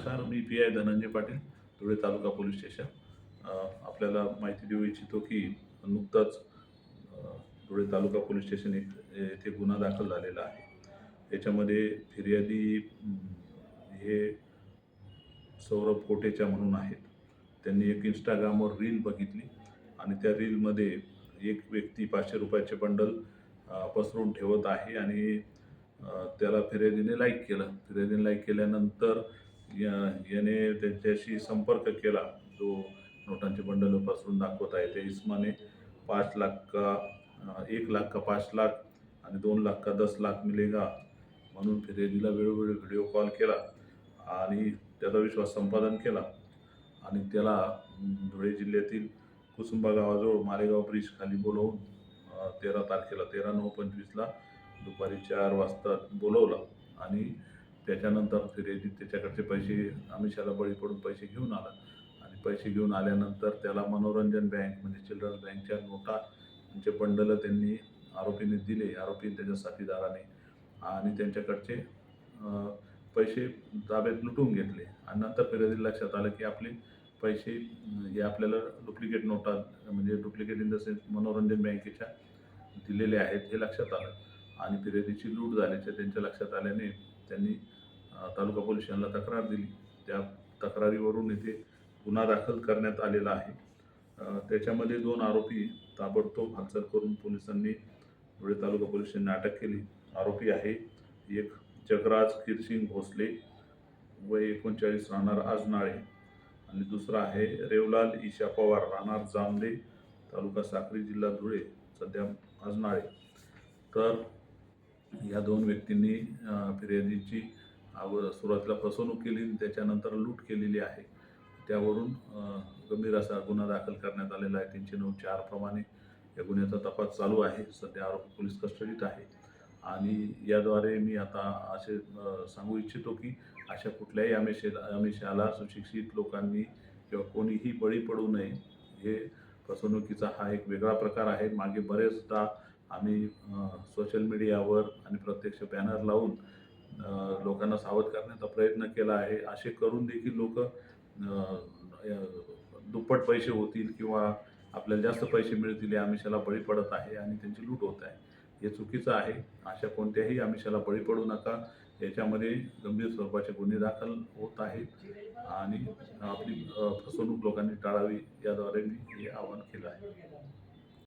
नमस्कार मी P I Dhananjay Patil Dhule taluka police station. आपल्याला माहिती देऊ इच्छितो की नुकताच धुळे तालुका पोलीस स्टेशन येथे गुन्हा दाखल झालेला आहे. याच्यामध्ये फिर्यादी हे सौरभ कोटेच्या म्हणून आहेत. त्यांनी एक इंस्टाग्रामवर रील बघितली आणि त्या रीलमध्ये एक व्यक्ती पाचशे रुपयाचे बंडल पसरून ठेवत आहे आणि त्याला फिर्यादीने लाईक केलं. फिर्यादीने लाईक केल्यानंतर या- याने त्यांच्याशी संपर्क केला. जो नोटांचे बंडल पसरून दाखवत आहे त्या इस्माने पाच लाख का एक लाख का पाच लाख आणि दोन लाख का दस लाख मिलेगा म्हणून फिर्यादीला वेळोवेळी व्हिडिओ कॉल केला आणि त्याचा विश्वास संपादन केला. आणि त्याला धुळे जिल्ह्यातील कुसुंबा गावाजवळ मालेगाव ब्रिज खाली बोलवून तेरा तारखेला तेरा नऊ पंचवीसला दुपारी चार वाजता बोलवलं. आणि त्याच्यानंतर फिर्यादी त्याच्याकडचे पैसे आमिषाला बळी पडून पैसे घेऊन आला. आणि पैसे घेऊन आल्यानंतर त्याला मनोरंजन बँक म्हणजे चिल्ड्रन बँकच्या नोटांचे बंडलं त्यांनी आरोपीने दिले. आरोपी त्याच्या साथीदाराने आणि त्यांच्याकडचे पैसे ताब्यात लुटून घेतले. आणि नंतर फिर्यादी लक्षात आलं की आपले पैसे हे आपल्याला डुप्लिकेट नोटा म्हणजे डुप्लिकेट इन द सेन्स मनोरंजन बँकेच्या दिलेले आहेत हे लक्षात आलं. आणि फिर्यादीची लूट झाल्याचे त्यांच्या लक्षात आल्याने त्यांनी तालुका पोलीस स्टेशनला तक्रार दिली. त्या तक्रारीवरून येथे गुन्हा दाखल करण्यात आलेला आहे. त्याच्यामध्ये दोन आरोपी ताबडतोब हालचाल करून पोलिसांनी धुळे तालुका पोलीस स्टेशनने अटक केली. आरोपी आहे एक जगराज किरसिंग भोसले. व एकोणचाळीस राहणार आजनाळे. आणि दुसरा आहे रेवलाल ईशा पवार राहणार जामदे तालुका साक्री जिल्हा धुळे सध्या आजनाळे. तर या दोन व्यक्तींनी फिर्यादीची अगोदर सुरुवातीला फसवणूक केली आणि त्याच्यानंतर लूट केलेली आहे. त्यावरून गंभीर असा गुन्हा दाखल करण्यात आलेला आहे. तीनशे नऊ चार प्रमाणे या गुन्ह्याचा तपास चालू आहे. सध्या आरोपी पोलीस कस्टडीत आहे. आणि याद्वारे मी आता असे सांगू इच्छितो की अशा कुठल्याही आमिषे आमिषाला सुशिक्षित लोकांनी किंवा कोणीही बळी पडू नये. हे फसवणुकीचा हा एक वेगळा प्रकार आहे. मागे बरेचदा आम्ही सोशल मीडियावर आणि प्रत्यक्ष बॅनर लावून लोकांना सावध करण्याचा प्रयत्न केला आहे. असे करून देखील लोक दुप्पट पैसे होतील किंवा आपल्याला जास्त पैसे मिळतील या आमिषाला बळी पडत आहे आणि त्यांची लूट होत आहे. हे चुकीचं आहे. अशा कोणत्याही आमिषाला बळी पडू नका. याच्यामध्ये गंभीर स्वरूपाचे गुन्हे दाखल होत आहेत आणि आपली फसवणूक लोकांनी टाळावी याद्वारे मी हे आवाहन केलं आहे.